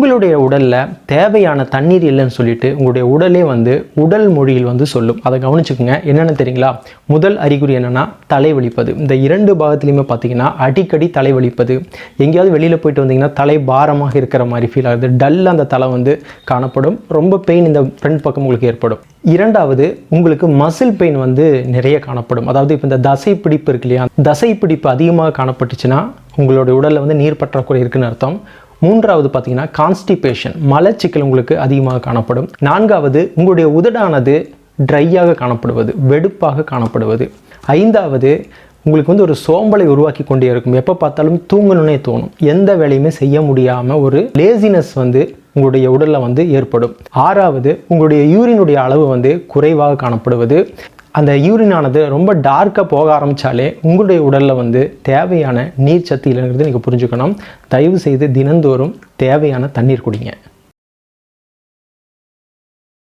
உங்களுடைய உடலில் தேவையான தண்ணீர் இல்லைன்னு சொல்லிட்டு உங்களுடைய உடலே வந்து உடல் மொழியில் வந்து சொல்லும். அதை கவனிச்சுக்கோங்க. என்னென்னு தெரியுங்களா? முதல் அறிகுறி என்னென்னா தலைவலிப்பது. இந்த இரண்டு பாகத்துலையுமே பார்த்தீங்கன்னா அடிக்கடி தலைவலிப்பது. எங்கேயாவது வெளியில் போயிட்டு வந்தீங்கன்னா தலை பாரமாக இருக்கிற மாதிரி ஃபீல் ஆகுது. டல் அந்த தலை வந்து காணப்படும். ரொம்ப பெயின் இந்த ஃப்ரண்ட் பக்கம் உங்களுக்கு ஏற்படும். இரண்டாவது உங்களுக்கு மசில் பெயின் வந்து நிறைய காணப்படும். அதாவது இப்போ இந்த தசை பிடிப்பு இருக்கு இல்லையா? தசை பிடிப்பு அதிகமாக காணப்பட்டுச்சுன்னா உங்களுடைய உடலில் வந்து நீர் பற்றாக்குறை இருக்குன்னு அர்த்தம். மூன்றாவது பார்த்தீங்கன்னா கான்ஸ்டிபேஷன் மலச்சிக்கல் உங்களுக்கு அதிகமாக காணப்படும். நான்காவது உங்களுடைய உதடானது ட்ரையாக காணப்படுவது வெடுப்பாக காணப்படுவது. ஐந்தாவது உங்களுக்கு வந்து ஒரு சோம்பலை உருவாக்கி கொண்டே இருக்கும். எப்போ பார்த்தாலும் தூங்கணுன்னே தோணும். எந்த வேலையுமே செய்ய முடியாமல் ஒரு லேசினஸ் வந்து உங்களுடைய உடலில் வந்து ஏற்படும். ஆறாவது உங்களுடைய யூரினுடைய அளவு வந்து குறைவாக காணப்படுவது. அந்த யூரினானது ரொம்ப டார்க்காக போக ஆரம்பித்தாலே உங்களுடைய உடலில் வந்து தேவையான நீர் சத்து இல்லைங்கிறது நீங்கள் புரிஞ்சுக்கணும். தயவு செய்து தினந்தோறும் தேவையான தண்ணீர் குடிங்க.